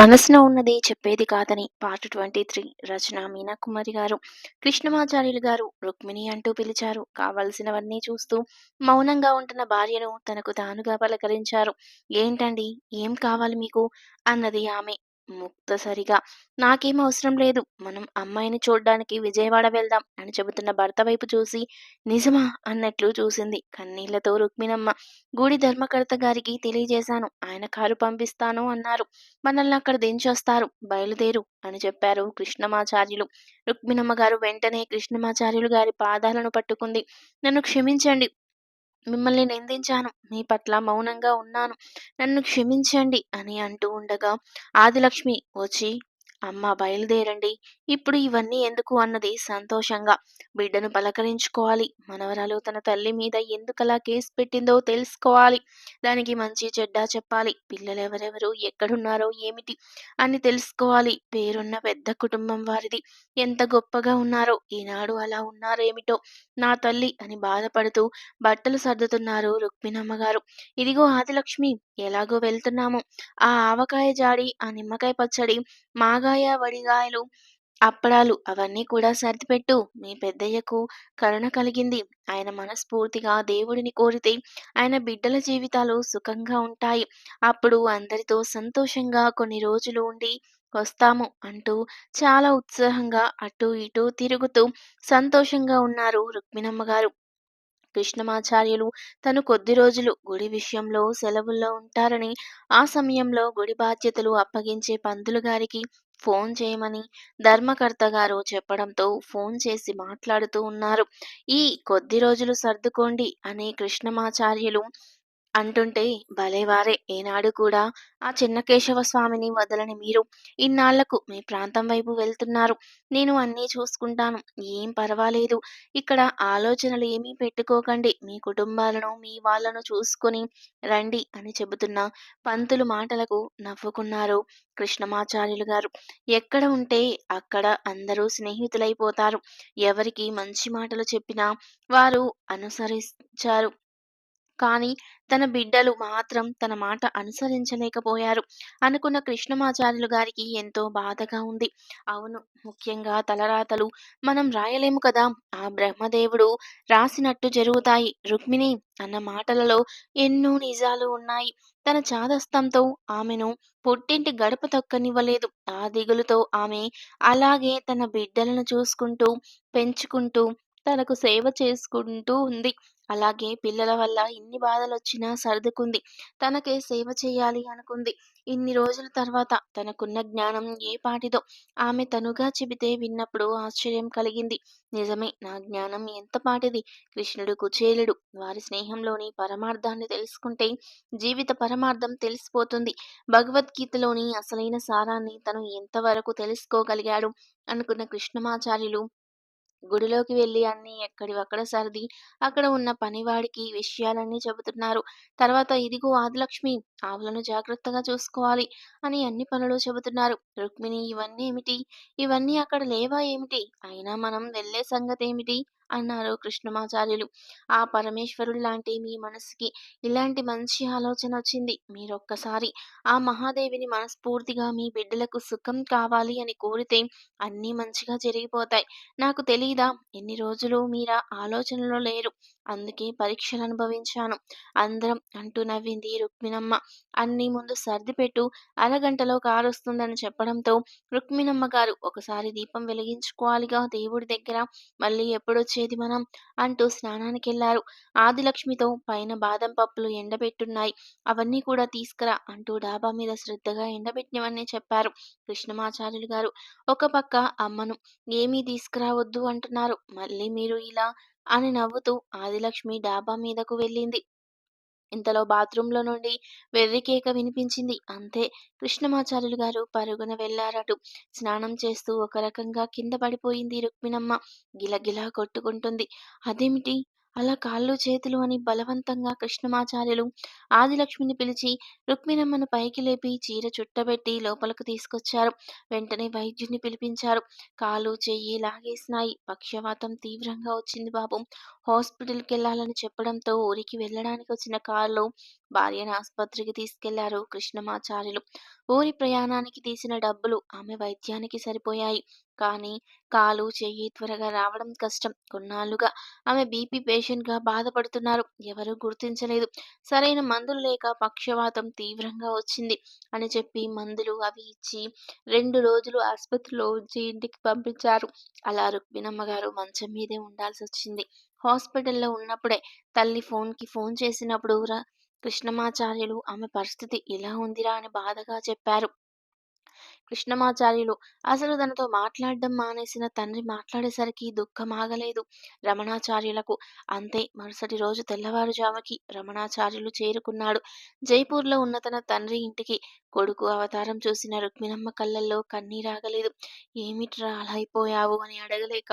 మనసులో ఉన్నది చెప్పేది కాదని పార్ట్ ట్వంటీ త్రీ రచన మీనాకుమారి గారు. కృష్ణమాచార్యులు గారు రుక్మిణి అంటూ పిలిచారు. కావలసినవన్నీ చూస్తూ మౌనంగా ఉంటున్న భార్యను తనకు తానుగా పలకరించారు. ఏంటండి? ఏం కావాలి మీకు? అన్నది ఆమె. ముక్తసరిగా నాకేం అవసరం లేదు మనం అమ్మాయిని చూడ్డానికి విజయవాడ వెళ్దాం అని చెబుతున్న భర్త వైపు చూసి నిజమా? అన్నట్లు చూసింది. కన్నీళ్ళతో రుక్మిణమ్మ గుడి ధర్మకర్త గారికి తెలియజేశాను. ఆయన కారు పంపిస్తాను అన్నారు. మనల్ని అక్కడ దించొస్తారు. బయలుదేరు అని చెప్పారు కృష్ణమాచార్యులు. రుక్మిణమ్మ గారు వెంటనే కృష్ణమాచార్యులు గారి పాదాలను పట్టుకుంది. నన్ను క్షమించండి మిమ్మల్ని నిందించాను. మీ పట్ల మౌనంగా ఉన్నాను. నన్ను క్షమించండి అని అంటూ ఉండగా ఆదిలక్ష్మి వచ్చి అమ్మ బయలుదేరండి. ఇప్పుడు ఇవన్నీ ఎందుకు అన్నది సంతోషంగా. బిడ్డను పలకరించుకోవాలి. మనవరాలు తన తల్లి మీద ఎందుకలా కేసు పెట్టిందో తెలుసుకోవాలి. దానికి మంచి చెడ్డ చెప్పాలి. పిల్లలు ఎవరెవరు ఎక్కడున్నారో ఏమిటి అని తెలుసుకోవాలి. పేరున్న పెద్ద కుటుంబం వారిది. ఎంత గొప్పగా ఉన్నారో ఈనాడు అలా ఉన్నారేమిటో నా తల్లి అని బాధపడుతూ బట్టలు సర్దుతున్నారు రుక్మిణమ్మ గారు. ఇదిగో ఆదిలక్ష్మి ఎలాగో వెళ్తున్నాము. ఆ ఆవకాయ జాడి ఆ నిమ్మకాయ పచ్చడి మాగాయ వడిగాయలు అప్పడాలు అవన్నీ కూడా సర్దిపెట్టు. మీ పెద్దయ్యకు కరుణ కలిగింది. ఆయన మనస్ఫూర్తిగా దేవుడిని కోరితే ఆయన బిడ్డల జీవితాలు సుఖంగా ఉంటాయి. అప్పుడు అందరితో సంతోషంగా కొన్ని రోజులు ఉండి వస్తాము అంటూ చాలా ఉత్సాహంగా అటు ఇటు తిరుగుతూ సంతోషంగా ఉన్నారు రుక్మిణమ్మ గారు. కృష్ణమాచార్యులు తను కొద్ది రోజులు గుడి విషయంలో సెలవుల్లో ఉంటారని ఆ సమయంలో గుడి బాధ్యతలు అప్పగించే పంతులు గారికి ఫోన్ చేయమని ధర్మకర్త గారు చెప్పడంతో ఫోన్ చేసి మాట్లాడుతూ ఉన్నారు. ఈ కొద్ది రోజులు సర్దుకోండి అని కృష్ణమాచార్యులు అంటుంటే భలేవారే ఏనాడు కూడా ఆ చిన్నకేశవ స్వామిని వదలని మీరు ఇన్నాళ్ళకు మీ ప్రాంతం వైపు వెళ్తున్నారు. నేను అన్నీ చూసుకుంటాను. ఏం పర్వాలేదు. ఇక్కడ ఆలోచనలు ఏమీ పెట్టుకోకండి. మీ కుటుంబాలను మీ వాళ్ళను చూసుకొని రండి అని చెబుతున్న పంతులు మాటలకు నవ్వుకున్నారు కృష్ణమాచార్యులు గారు. ఎక్కడ ఉంటే అక్కడ అందరూ స్నేహితులైపోతారు. ఎవరికి మంచి మాటలు చెప్పినా వారు అనుసరించారు కానీ తన బిడ్డలు మాత్రం తన మాట అనుసరించలేకపోయారు. అనుకున్న కృష్ణమాచార్యులు గారికి ఎంతో బాధగా ఉంది. అవును ముఖ్యంగా తలరాతలు. మనం రాయలేము కదా. ఆ బ్రహ్మదేవుడు రాసినట్టు జరుగుతాయి. రుక్మిణి అన్న మాటలలో ఎన్నో నిజాలు ఉన్నాయి. తన చాదస్తంతో ఆమెను పుట్టింటి గడప తొక్కనివ్వలేదు. ఆ దిగులుతో ఆమె అలాగే తన బిడ్డలను చూసుకుంటూ పెంచుకుంటూ తనకు సేవ చేసుకుంటూ ఉంది. అలాగే పిల్లల వల్ల ఇన్ని బాధలొచ్చినా సర్దుకుంది. తనకే సేవ చేయాలి అనుకుంది. ఇన్ని రోజుల తర్వాత తనకున్న జ్ఞానం ఏ పాటిదో ఆమె తనుగా చెబితే విన్నప్పుడు ఆశ్చర్యం కలిగింది. నిజమే నా జ్ఞానం ఎంత పాటిది? కృష్ణుడు కుచేలుడు. వారి స్నేహంలోని పరమార్థాన్ని తెలుసుకుంటే జీవిత పరమార్థం తెలిసిపోతుంది. భగవద్గీతలోని అసలైన సారాన్ని తను ఎంతవరకు తెలుసుకోగలిగాడు అనుకున్న కృష్ణమాచార్యులు గుడిలోకి వెళ్ళి అన్ని ఎక్కడివక్కడ సర్ది అక్కడ ఉన్న పనివాడికి విషయాలన్నీ చెబుతున్నారు. తర్వాత ఇదిగో ఆదిలక్ష్మి ఆవులను జాగ్రత్తగా చూసుకోవాలి అని అన్ని పనులు చెబుతున్నారు. రుక్మిణి ఇవన్నీ ఏమిటి? ఇవన్నీ అక్కడ లేవా ఏమిటి? అయినా మనం వెళ్ళే సంగతి ఏమిటి అన్నారు కృష్ణమాచార్యులు. ఆ పరమేశ్వరుడు లాంటి మీ మనసుకి ఇలాంటి మంచి ఆలోచన వచ్చింది. మీరొక్కసారి ఆ మహాదేవిని మనస్ఫూర్తిగా మీ బిడ్డలకు సుఖం కావాలి అని కోరితే అన్నీ మంచిగా జరిగిపోతాయి. నాకు తెలీదా? ఎన్ని రోజులు మీరా ఆలోచనలో లేరు? అందుకే పరీక్షలు అనుభవించాను అందరం అంటూ నవ్వింది రుక్మిణమ్మ. అన్ని ముందు సర్దిపెట్టు అరగంటలో కారు వస్తుందని చెప్పడంతో రుక్మిణమ్మ గారు ఒకసారి దీపం వెలిగించుకోవాలిగా దేవుడి దగ్గర. మళ్ళీ ఎప్పుడొచ్చేది మనం? అంటూ స్నానానికి వెళ్ళారు ఆదిలక్ష్మితో పైన బాదం పప్పులు ఎండబెట్టున్నాయి. అవన్నీ కూడా తీసుకురా అంటూ డాబా మీద శ్రద్ధగా ఎండబెట్టినవన్నీ చెప్పారు కృష్ణమాచార్యులు గారు. ఒక పక్క అమ్మను ఏమీ తీసుకురావద్దు అంటున్నారు. మళ్ళీ మీరు ఇలా అని నవ్వుతూ ఆదిలక్ష్మి డాబా మీదకు వెళ్ళింది. ఇంతలో బాత్రూంలో నుండి వెర్రి కేక వినిపించింది. అంతే కృష్ణమాచార్యులు గారు పరుగున వెళ్ళారటు. స్నానం చేస్తూ ఒక రకంగా కింద పడిపోయింది రుక్మిణమ్మ. గిలగిలా కొట్టుకుంటుంది. అదేమిటి? అలా కాళ్ళు చేతులు అని బలవంతంగా కృష్ణమాచార్యులు ఆదిలక్ష్మిని పిలిచి రుక్మిణమ్మను పైకి లేపి చీర చుట్టబెట్టి లోపలకు తీసుకొచ్చారు. వెంటనే వైద్యుని పిలిపించారు. కాలు చెయ్యి లాగేసినాయి. పక్షవాతం తీవ్రంగా వచ్చింది బాబు. హాస్పిటల్కి వెళ్ళాలని చెప్పడంతో ఊరికి వెళ్ళడానికి వచ్చిన కారులో భార్యను ఆసుపత్రికి తీసుకెళ్ళారు కృష్ణమాచార్యులు. ఊరి ప్రయాణానికి తీసిన డబ్బులు ఆమె వైద్యానికి సరిపోయాయి. కానీ కాలు చెయ్యి త్వరగా రావడం కష్టం. కొన్నాళ్ళుగా ఆమె బీపీ పేషెంట్గా బాధపడుతున్నారు. ఎవరూ గుర్తించలేదు. సరైన మందులు లేక పక్షవాతం తీవ్రంగా వచ్చింది అని చెప్పి మందులు అవి ఇచ్చి రెండు రోజులు ఆసుపత్రిలో ఉంచి ఇంటికి పంపించారు. అలా రుక్మిణమ్మ గారు మంచం మీదే ఉండాల్సి వచ్చింది. హాస్పిటల్లో ఉన్నప్పుడే తల్లి ఫోన్కి ఫోన్ చేసినప్పుడు కృష్ణమాచార్యులు ఆమె పరిస్థితి ఇలా ఉందిరా అని బాధగా చెప్పారు. కృష్ణమాచార్యులు. అసలు తనతో మాట్లాడడం మానేసిన తండ్రి మాట్లాడేసరికి దుఃఖం ఆగలేదు రమణాచార్యులకు. అంతే మరుసటి రోజు తెల్లవారుజాముకి రమణాచార్యులు చేరుకున్నాడు. జైపూర్లో ఉన్న తన తండ్రి ఇంటికి కొడుకు అవతారం చూసిన రుక్మిణమ్మ కళ్ళల్లో కన్నీరాగలేదు ఏమిట్రా అలా అయిపోయావు? అని అడగలేక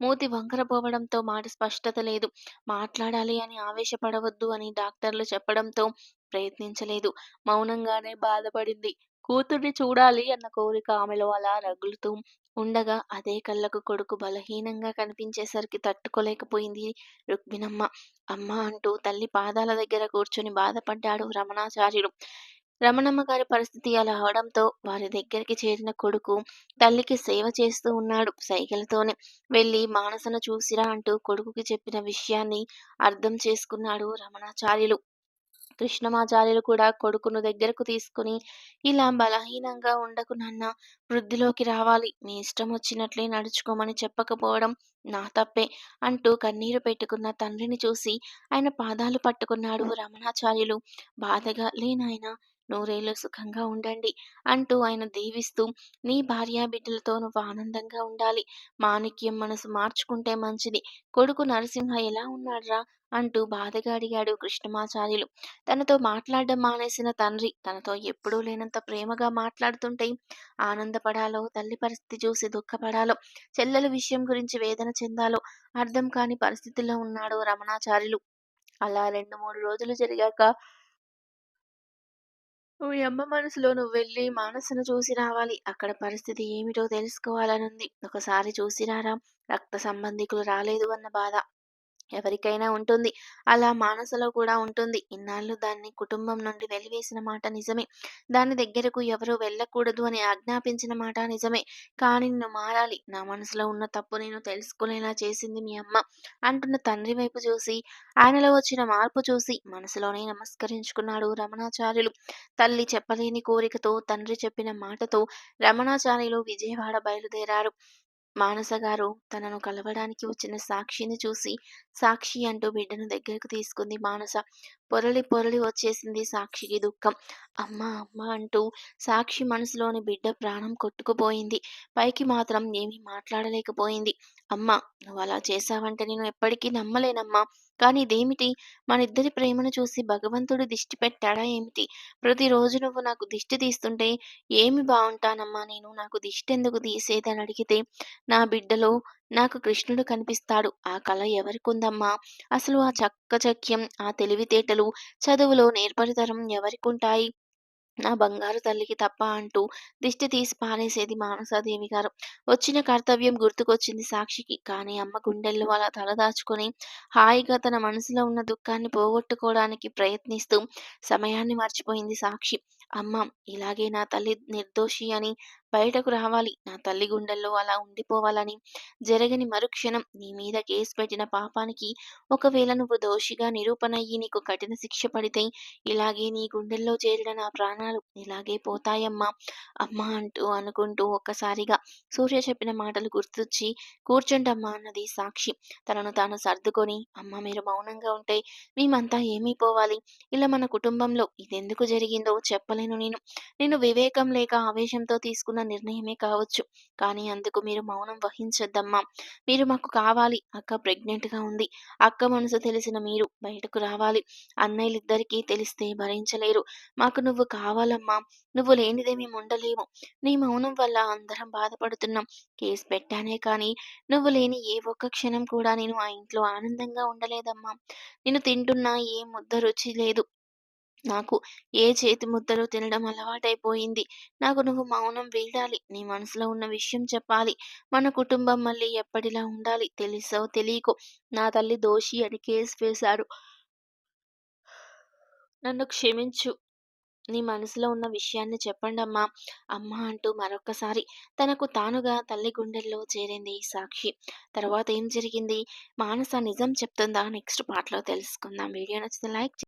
మూతి వంకరపోవడంతో మాట స్పష్టత లేదు. మాట్లాడాలి అని ఆవేశపడవద్దు అని డాక్టర్లు చెప్పడంతో ప్రయత్నించలేదు. మౌనంగానే బాధపడింది. కూతుర్ని చూడాలి అన్న కోరిక ఆమెలో అలా రగులుతూ ఉండగా అదే కళ్ళకు కొడుకు బలహీనంగా కనిపించేసరికి తట్టుకోలేకపోయింది రుక్మిణమ్మ. అమ్మ అంటూ తల్లి పాదాల దగ్గర కూర్చొని బాధపడ్డాడు రమణాచార్యుడు. రమణమ్మ గారి పరిస్థితి అలా అవడంతో వారి దగ్గరికి చేరిన కొడుకు తల్లికి సేవ చేస్తూ ఉన్నాడు సైకిల్తోనే వెళ్ళి మానసను చూసిరా అంటూ కొడుకుకి చెప్పిన విషయాన్ని అర్థం చేసుకున్నాడు రమణాచార్యులు. కృష్ణమాచార్యులు కూడా కొడుకును దగ్గరకు తీసుకుని ఇలా బలహీనంగా ఉండకు నాన్న. వృద్ధిలోకి రావాలి. మీ ఇష్టం వచ్చినట్లే నడుచుకోమని చెప్పకపోవడం నా తప్పే అంటూ కన్నీరు పెట్టుకున్న తండ్రిని చూసి ఆయన పాదాలు పట్టుకున్నాడు రమణాచార్యులు. బాధగా లేనాయన? నూరేళ్ళు సుఖంగా ఉండండి అంటూ ఆయన దీవిస్తూ నీ భార్యా బిడ్డలతో నువ్వు ఆనందంగా ఉండాలి. మాణిక్యం మనసు మార్చుకుంటే మంచిది. కొడుకు నరసింహ ఎలా ఉన్నాడ్రా? అంటూ బాధగా అడిగాడు కృష్ణమాచార్యులు. తనతో మాట్లాడడం మానేసిన తండ్రి తనతో ఎప్పుడూ లేనంత ప్రేమగా మాట్లాడుతుంటే ఆనందపడాలో తల్లి పరిస్థితి చూసి దుఃఖపడాలో చెల్లెల విషయం గురించి వేదన చెందాలో అర్థం కాని పరిస్థితిలో ఉన్నాడు రమణాచార్యులు. అలా రెండు మూడు రోజులు జరిగాక మీ అమ్మ మనసులో నువ్వు వెళ్ళి మానసును చూసి రావాలి. అక్కడ పరిస్థితి ఏమిటో తెలుసుకోవాలనుంది. ఒకసారి చూసి రారా. రక్త సంబంధికులు రాలేదు అన్న బాధ. ఎవరికైనా ఉంటుంది. అలా మానసలో కూడా ఉంటుంది. ఇన్నాళ్ళు దాన్ని కుటుంబం నుండి వెలివేసిన మాట నిజమే. దాని దగ్గరకు ఎవరూ వెళ్ళకూడదు అని ఆజ్ఞాపించిన మాట నిజమే. కానీ నిన్ను మారాలి. నా మనసులో ఉన్న తప్పు నేను తెలుసుకునేలా చేసింది మీ అమ్మ అంటున్న తండ్రి వైపు చూసి ఆయనలో వచ్చిన మార్పు చూసి మనసులోనే నమస్కరించుకున్నాడు రమణాచార్యులు. తల్లి చెప్పలేని కోరికతో తండ్రి చెప్పిన మాటతో రమణాచార్యులు విజయవాడ బయలుదేరారు. మానస గారు తనను కలవడానికి వచ్చిన సాక్షిని చూసి సాక్షి అంటూ బిడ్డను దగ్గరకు తీసుకుంది మానస. పొరలి పొరలి వచ్చేసింది సాక్షికి దుఃఖం. అమ్మ అమ్మ అంటూ సాక్షి మనసులోని బిడ్డ ప్రాణం కొట్టుకుపోయింది. పైకి మాత్రం ఏమీ మాట్లాడలేకపోయింది. అమ్మ నువ్వు అలా చేశావంటే నేను ఎప్పటికీ నమ్మలేనమ్మా. కానీ ఇదేమిటి? మన ఇద్దరి ప్రేమను చూసి భగవంతుడు దిష్టి పెట్టాడా ఏమిటి? ప్రతిరోజు నువ్వు నాకు దిష్టి తీస్తుంటే ఏమి బాగుంటానమ్మా నేను? నాకు దిష్టి ఎందుకు తీసేదని అడిగితే నా బిడ్డలో నాకు కృష్ణుడు కనిపిస్తాడు. ఆ కళ ఎవరికుందమ్మా? అసలు ఆ చక్కచక్యం ఆ తెలివితేటలు చదువులో నేర్పరితరం ఎవరికుంటాయి? నా బంగారు తల్లికి తప్ప అంటూ దిష్టి తీసి పారేసేది మానసాదేవి గారు. వచ్చిన కర్తవ్యం గుర్తుకొచ్చింది సాక్షికి. కానీ అమ్మ గుండెల్లో అలా తలదాచుకొని హాయిగా తన మనసులో ఉన్న దుఃఖాన్ని పోగొట్టుకోవడానికి ప్రయత్నిస్తూ సమయాన్ని మర్చిపోయింది సాక్షి. అమ్మ ఇలాగే నా తల్లి నిర్దోషి అని బయటకు రావాలి. నా తల్లి గుండెల్లో అలా ఉండిపోవాలని జరగని మరుక్షణం నీ మీద కేసు పెట్టిన పాపానికి ఒకవేళ నువ్వు దోషిగా నిరూపణ అయ్యి నీకు కఠిన శిక్ష పడితే ఇలాగే నీ గుండెల్లో చేరిన నా ప్రాణాలు ఇలాగే పోతాయమ్మా. అమ్మా అంటూ అనుకుంటూ ఒక్కసారిగా సూర్య చెప్పిన మాటలు గుర్తొచ్చి కూర్చుంటమ్మా అన్నది సాక్షి. తనను తాను సర్దుకొని అమ్మ మీరు మౌనంగా ఉంటే మేమంతా ఏమీ పోవాలి? ఇలా మన కుటుంబంలో ఇదెందుకు జరిగిందో చెప్పలేను నేను. నేను వివేకం లేక ఆవేశంతో తీసుకున్న తీసుకున్న నిర్ణయమే కావచ్చు. కానీ అందుకు మీరు మౌనం వహించొద్దమ్మా. మీరు మాకు కావాలి. అక్క ప్రెగ్నెంట్గా ఉంది. అక్క మనసు తెలిసిన మీరు బయటకు రావాలి. అన్నయ్యలిద్దరికీ తెలిస్తే భరించలేరు. మాకు నువ్వు కావాలమ్మా. నువ్వు లేనిదే మేము ఉండలేము. నీ మౌనం వల్ల అందరం బాధపడుతున్నాం. కేసు పెట్టానే కానీ నువ్వు లేని ఏ ఒక్క క్షణం కూడా నేను ఆ ఇంట్లో ఆనందంగా ఉండలేదమ్మా. నేను తింటున్నా ఏ ముద్ద రుచి లేదు. నాకు ఏ చేతి ముద్దలో తినడం అలవాటైపోయింది. నాకు నువ్వు మౌనం వీడాలి. నీ మనసులో ఉన్న విషయం చెప్పాలి. మన కుటుంబం మళ్ళీ ఎప్పటిలా ఉండాలి తెలుసో తెలియకో నా తల్లి దోషి అని కేసు వేశారు. నన్ను క్షమించు. నీ మనసులో ఉన్న విషయాన్ని చెప్పండమ్మా. అమ్మ అంటూ మరొక్కసారి తనకు తానుగా తల్లి గుండెల్లో చేరింది సాక్షి. తర్వాత ఏం జరిగింది? మానస నిజం చెప్తుందా? నెక్స్ట్ పార్ట్లో తెలుసుకుందాం. వీడియో నచ్చితే లైక్